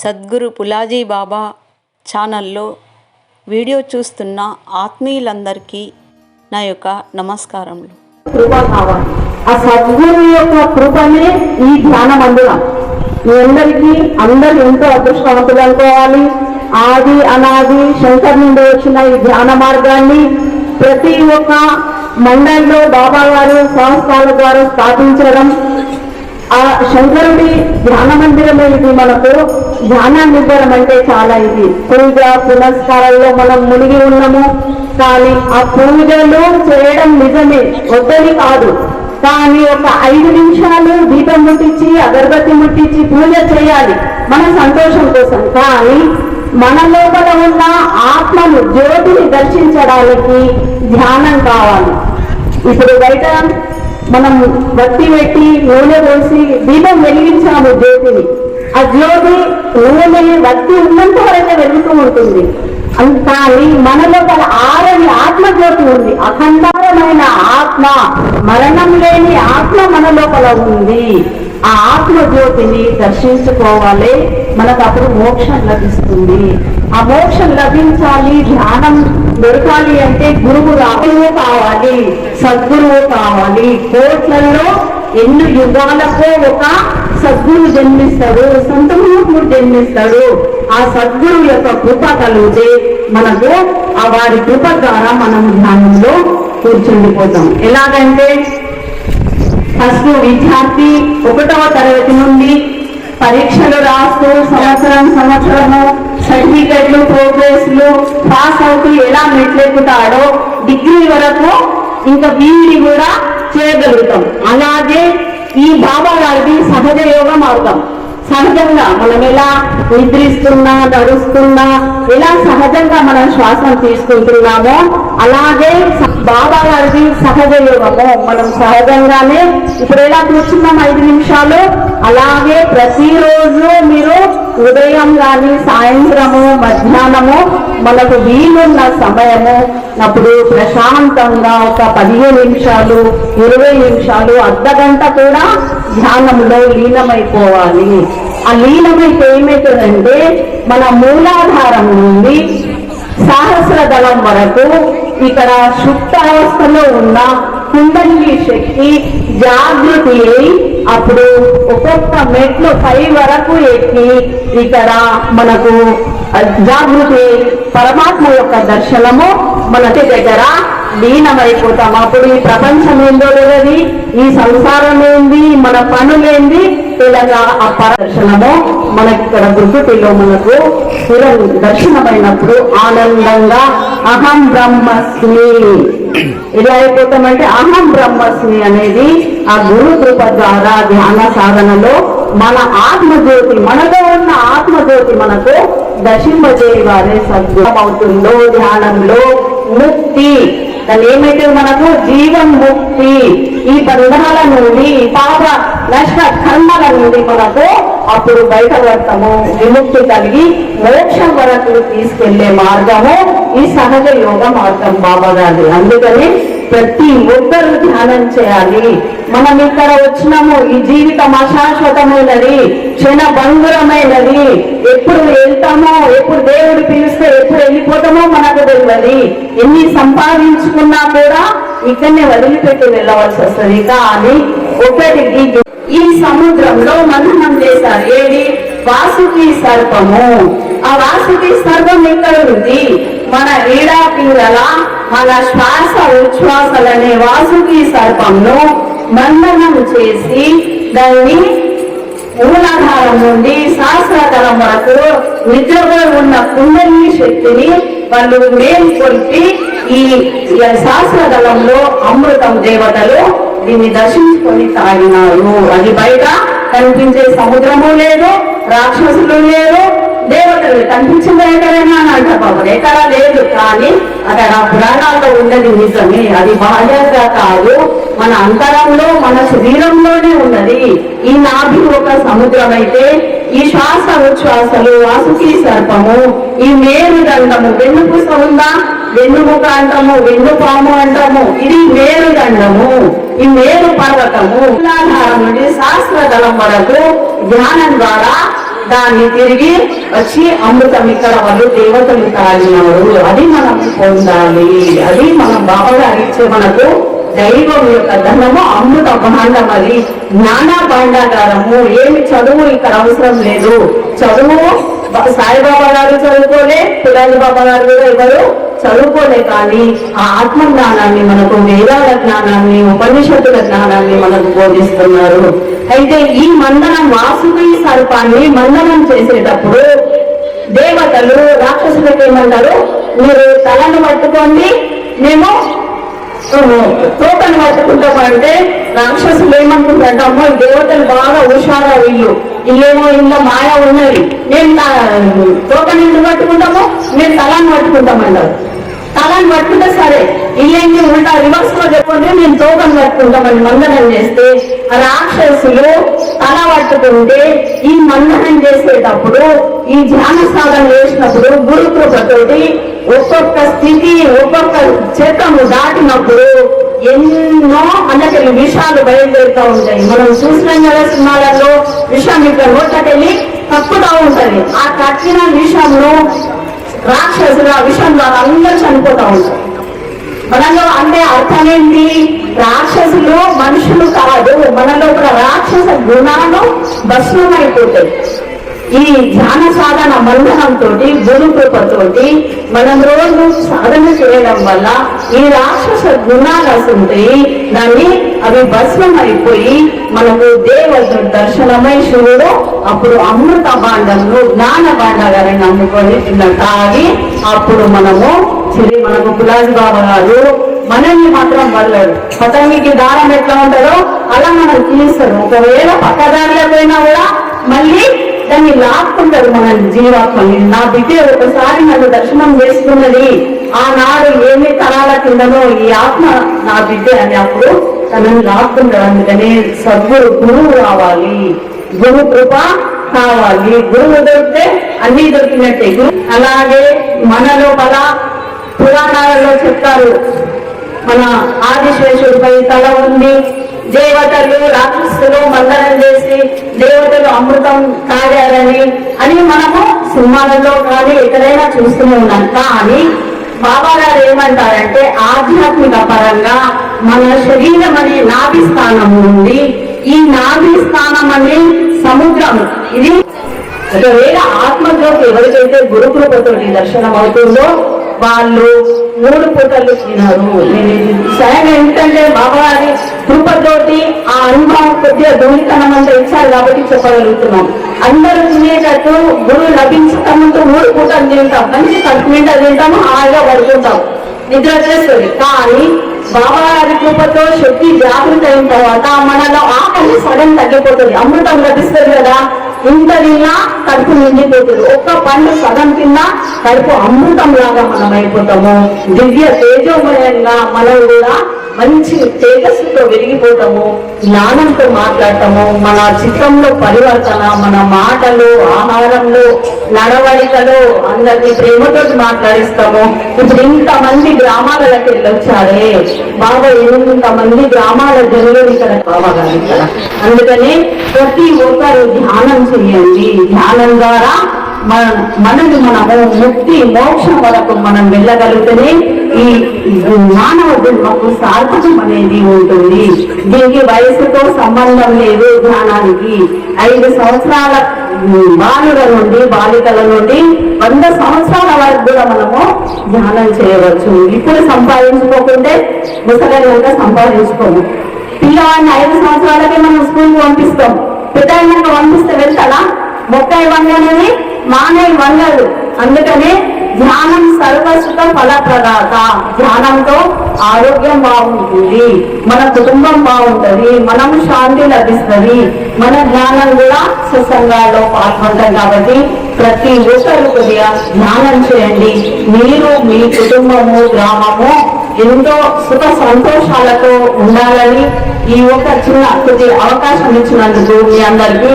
సద్గురు పులాజీ బాబా ఛానల్లో వీడియో చూస్తున్న ఆత్మీయులందరికీ నా యొక్క నమస్కారములు. కృప ఆ సద్గురు యొక్క కృపనే ఈ ధ్యాన మందిరం. మీ అందరికీ అందరు ఎంతో అదృష్టవంతులు అనుకోవాలి. ఆది అనాది శంకర్ నుండి వచ్చిన ఈ ధ్యాన మార్గాన్ని ప్రతి ఒక్క మండలిలో బాబా గారు సంస్థల ద్వారా స్థాపించడం ఆ శంకరుడి ధ్యాన మందిరమే ఇది మనకు. ధ్యానాన్ని ఇవ్వడం అంటే చాలా ఇది. పూజ పునస్కారాల్లో మనం మునిగి ఉన్నాము. కానీ ఆ పూజలు చేయడం నిజమే. వద్దని కాదు. కానీ ఒక ఐదు నిమిషాలు దీపం ముట్టించి అగరబత్తి ముట్టించి పూజ చేయాలి. మన సంతోషం కోసం. కానీ మన లోపల ఉన్న ఆత్మను జ్యోతిని దర్శించడానికి ధ్యానం కావాలి. ఇప్పుడు బయట మనం బట్టి పెట్టి నూనె పోసి దీపం వెలిగించాము జ్యోతిని. ఆ జ్యోతి నూనె బత్తి ఉన్నంత వరకు వెలుగుతూ ఉంటుంది. కానీ మనలో గల ఆరని ఆత్మ జ్యోతి ఉంది. అఖండమైన ఆత్మ మరణం లేని ఆత్మ మన లోపల ఉంది. ఆ ఆత్మ జ్యోతిని దర్శించుకోవాలి. మనకు అప్పుడు మోక్షం లభిస్తుంది. ఆ మోక్షం లభించాలి ధ్యానం దొరకాలి అంటే గురువు రావులు కావాలి సద్గురువు కావాలి. కోట్లలో ఎన్ని యుగాలకో ఒక సద్గురు జన్మిస్తాడు సంత మహాత్ముడు జన్మిస్తాడు. ఆ సద్గురు యొక్క కృప కలిగితే మనకు ఆ వారి కృప ద్వారా మనం ధ్యానంలో కూర్చుండిపోతాం. ఎలాగంటే ఫస్ట్ విద్యార్థి ఒకటవ తరగతి నుండి పరీక్షలు రాస్తూ సంవత్సరం సంవత్సరము సర్టిఫికెట్లు ప్రోగ్రెస్లు పాస్ అవుతూ ఎలా మెట్లెక్కుతాడో డిగ్రీ వరకు ఇంకా బీఈడి కూడా చేయగలుగుతాం. అలాగే ఈ బాబా గారికి సహజ యోగం అవుతాం సహజంగా మనం ఎలా నిద్రిస్తున్నా నడుస్తున్నా ఎలా సహజంగా మనం శ్వాసం తీసుకుంటున్నామో అలాగే బాబా గారిది సహజ యోగము. మనం సహజంగానే ఇప్పుడు ఎలా కూర్చున్నాం? ఐదు నిమిషాలు. అలాగే ప్రతిరోజు మీరు ఉదయం కానీ సాయంత్రము మధ్యాహ్నము మనకు వీలున్న సమయము అప్పుడు ప్రశాంతంగా ఒక పదిహేను నిమిషాలు ఇరవై నిమిషాలు అర్ధ గంట కూడా ధ్యానంలో లీనమైపోవాలి. ఆ లీనమైతే ఏమవుతుందంటే మన మూలాధారం నుండి సహస్ర దళం వరకు ఇక్కడ సుప్తావస్థలో ఉన్న కుండలి శక్తి జాగృతి అయి అప్పుడు ఒక్కొక్క మెట్లు పై వరకు ఎక్కి ఇక్కడ మనకు జాగృతి పరమాత్మ యొక్క దర్శనము మన దగ్గర లీనమైపోతాం. అప్పుడు ఈ ప్రపంచం ఏందో లేదది ఈ సంసారం ఏంది? మన పనులేంది? ఇలాగా ఆ పరదర్శనము మనకి ఇక్కడ గుర్తుటిలో మనకు స్థిర దర్శనమైనప్పుడు ఆనందంగా అహం బ్రహ్మస్మి. ఎలా అయిపోతామంటే అహం బ్రహ్మస్మి అనేది ఆ గురు కృప ద్వారా ధ్యాన సాధనలో మన ఆత్మజ్యోతి మనలో ఉన్న ఆత్మజ్యోతి మనకు దర్శింపజేయవారే సద్గుణం అవుతుందో ధ్యానంలో ముక్తి. దాన్ని ఏమైతే మనకు జీవం ముక్తి ఈ బంధాల నుండి పాప నష్ట కర్మల నుండి మనకు అప్పుడు బయటపడతాము. విముక్తి కలిగి మోక్షం వరకు తీసుకెళ్ళే మార్గము ఈ సహజ యోగ మార్గం బాబా గారి అందుకని ప్రతి ఒక్కరు ధ్యానం చేయాలి. మనం ఇక్కడ వచ్చినాము ఈ జీవితం అశాశ్వతమైనది క్షణ భంగురమైనది ఎప్పుడు వెళ్తామో ఎప్పుడు దేవుడు పిలిస్తే ఎప్పుడు వెళ్ళిపోతామో మనకు తెలియదు. ఎన్ని సంపాదించుకున్నా కూడా ఇక్కడనే వదిలిపెట్టి వెళ్ళవలసి వస్తుంది. కానీ ఒకటి ఈ- సముద్రంలో మన్నం చేశారు. ఏది? వాసుకి సర్పము. ఆ వాసుకి సర్పం ఎక్కడ ఉంది? మన ఈడా పిల్లల మన శ్వాస ఉచ్ఛ్వాసలనే వాసుకి సర్పంను మందనం చేసి దాన్ని మూలాధారం నుండి శాస్త్రాధారం వరకు నిద్రలో ఉన్న కుండలి శక్తిని వాళ్ళు మేల్కొల్పి ఈ ఈ శాస్త్రదళంలో అమృతం దేవతలు దీన్ని దర్శించుకొని తాగినారు. అది బయట కనిపించే సముద్రము లేదు రాక్షసులు లేరు దేవతలు కనిపించింది ఎక్కడైనా అని అంటారు ఎక్కడ లేదు కానీ అక్కడ పురాణాల్లో ఉన్నది నిజమే. అది బాహ్యంగా కాదు మన అంతరంలో మన శరీరంలోనే ఉన్నది. ఈ నాభి ఒక సముద్రం అయితే ఈ శ్వాస ఉచ్ఛ్వాసలు వాసుకి సర్పము ఈ మేరుదండము వెన్నుపూస ఉందా? వెన్నుముక అంటాము వెన్నుపాము అంటాము. ఇది మేరుదండము ఈ మేరు పర్వతము. మూలాధారం నుండి శాస్త్రదళం వరకు ధ్యానం ద్వారా దాన్ని తిరిగి వచ్చి అమృతం ఇక్కడ వాళ్ళు దేవతలు తాగినారు అది మనం పొందాలి. అది మనం బాబాగారు ఇచ్చే మనకు దైవం యొక్క ధనము అమృత భాండం అది జ్ఞానా భాండాగారము. ఏమి చదువు ఇక్కడ అవసరం లేదు. చదువు సాయిబాబా గారు చదువుకోలే పిల్లలు బాబా గారు కూడా ఎవరు చదువుకోలే కానీ ఆ ఆత్మ జ్ఞానాన్ని మనకు వేదాల జ్ఞానాన్ని ఉపనిషత్తుల జ్ఞానాన్ని మనకు బోధిస్తున్నారు. అయితే ఈ మందనం వాసుకి సర్పాన్ని మందనం చేసేటప్పుడు దేవతలు రాక్షసులకు ఏమంటారు? మీరు తలను పట్టుకోండి మేము తోటను పట్టుకుంటామంటే రాక్షసులు ఏమనుకుంటారంటే అమ్మో దేవతలు బాగా హుషారా వీళ్ళు. ఇల్లేమో ఇంట్లో మాయ ఉన్నది. మేము తోటని ఎందుకు పట్టుకుంటాము మేము తలాన్ని పట్టుకుంటామన్నారు తలాన్ని పట్టుకుంటే సరే. ఇల్లేంటి ఉంటా రివర్స్లో చెప్పుకుంటే మేము తోకను పట్టుకుంటామని మందనం చేస్తే. రాక్షసులు తల పట్టుకుంటే ఈ మందనం చేసేటప్పుడు ఈ ధ్యాన సాధన చేసినప్పుడు గురుకృపతోటి ఒక్కొక్క స్థితి ఒక్కొక్క చక్రము దాటినప్పుడు ఎన్నో అందుకని విషయాలు బయలుదేరుతూ ఉంటాయి. మనం చూసినాం కదా సినిమాలలో విషయం ఇక్కడ నోట్లకెళ్ళి తప్పుతా ఉంటది. ఆ కట్టిన విషయంలో రాక్షసులు ఆ విషయం ద్వారా అందరూ చనిపోతా ఉంటారు మనలో అంటే అర్థం ఏంటి రాక్షసులు మనుషులు కాదు. మనలో కూడా రాక్షస గుణాలు భస్మమైపోతాయి. ఈ ధ్యాన సాధన బంధనంతో గురు కృపతోటి మనం రోజు సాధన చేయడం వల్ల ఈ రాక్షస గుణాలు వస్తుంటాయి దాన్ని అవి భస్మం అయిపోయి మనకు దేవత దర్శనమై శివుడు అప్పుడు అమృత భాండంలో జ్ఞాన భాండగారిని నమ్ముకొని తిన్న తాగి అప్పుడు మనము చిరి మనకు గులాజీ బాబా గారు మనల్ని మాత్రం వదలడు పతంగికి దారం ఎట్లా ఉంటుందో అలా మనం తీస్తారు ఒకవేళ పక్కదారిలో పోయినా కూడా మళ్ళీ దాన్ని లాక్కుంటారు మనల్ని జీవాత్మని. నా బిడ్డ ఒకసారి నన్ను దర్శనం చేసుకున్నది ఆనాడు ఏమి తరాల కిందనో ఈ ఆత్మ నా బిడ్డ అని అప్పుడు తనని లాక్కుంటాడు అందుకనే సద్గురు గురువు రావాలి గురు కృప కావాలి. గురువు దొరికితే అన్ని దొరికినట్టే. అలాగే మనలో లోపల పురాణాలలో చెప్తారు మన ఆదిశేషుడిపై తల ఉంది. దేవతలు రాక్షసులు మందనం చేసి దేవతలు అమృతం తాగారని అని మనము సినిమాలలో కానీ ఎక్కడైనా చూస్తూనే ఉన్నాం. కానీ బాబా గారు ఏమంటారంటే ఆధ్యాత్మిక పరంగా మన శరీరం అనే నాభి స్థానం ఉంది ఈ నాభి స్థానం అనే సముద్రం ఇది ఒకవేళ ఆత్మజ్యోతి ఎవరికైతే గురుకృపతో దర్శనం అవుతుందో వాళ్ళు మూడు పూటలు తినరు. నేను ఇది సరైన అనుభవం కొద్దిగా దొంగతనం అంతా ఇచ్చారు కాబట్టి చెప్పగలుగుతున్నాం. అందరూ తినేటట్టు గురువు లభించకముందు మూడు పూటలు తింటాం. మంచి కడుపు తింటాము హాయిగా పడుకుంటాం. నిద్ర చేస్తుంది కానీ బాబాగారి కృపతో శక్తి జాగృత అయిన తర్వాత మనలో ఆకలి సడన్ తగ్గిపోతుంది. అమృతం లభిస్తుంది కదా. ఇంత తిన్నా కడుపు నిండిపోతుంది. ఒక్క పండు సగం తిన్నా కడుపు అమృతం లాగా మనం అయిపోతాము. దివ్య తేజోమయంగా మనం కూడా మంచి తేజస్సుతో వెలిగిపోతాము జ్ఞానంతో మాట్లాడటము మన చిత్రంలో పరివర్తన మన మాటలు ఆహారం నడవడికలో అందరినీ ప్రేమతో మాట్లాడిస్తాము. ఇప్పుడు ఇంతమంది గ్రామాలకి వెళ్ళొచ్చారే. బాబా ఇంతమంది గ్రామాల జనులు ఇక్కడ బాబా గారు ఇక్కడ. అందుకని ప్రతి ఒక్కరు ధ్యానం చేయండి. ధ్యానం ద్వారా మన మనని మనము ముక్తి మోక్షం వరకు మనం వెళ్ళగలిగితేనే ఈ మానవ జన్మకు సార్థకం అనేది ఉంటుంది. దీనికి వయసుతో సంబంధం లేదు ధ్యానానికి ఐదు సంవత్సరాల బాలుల నుండి బాలికల నుండి వంద సంవత్సరాల వరకు కూడా మనము ధ్యానం చేయవచ్చు. ఇప్పుడు సంపాదించుకోకుంటే ముసలిగా సంపాదించుకోము. పిల్లవాడిని ఐదు సంవత్సరాలకే మనం స్కూల్ పంపిస్తాం. పెద్ద పంపిస్తే వెళ్తాడా? మొక్కై వంగనేది మానే వంగదు అందుకనే ధ్యానం సర్వసుఖ ఫలప్రదాత. ధ్యానంతో ఆరోగ్యం బాగుంటుంది. మన కుటుంబం బాగుంటది. మనము శాంతి లభిస్తుంది. మన ధ్యానం కూడా సుసంగాల్లో పాల్గొంటాం కాబట్టి ప్రతి ఒక్కరు కొద్దిగా ధ్యానం చేయండి. మీరు మీ కుటుంబము గ్రామము ఎంతో సుఖ సంతోషాలతో ఉండాలని ఈ ఒక చిన్న కొద్ది అవకాశం ఇచ్చినందుకు మీ అందరికీ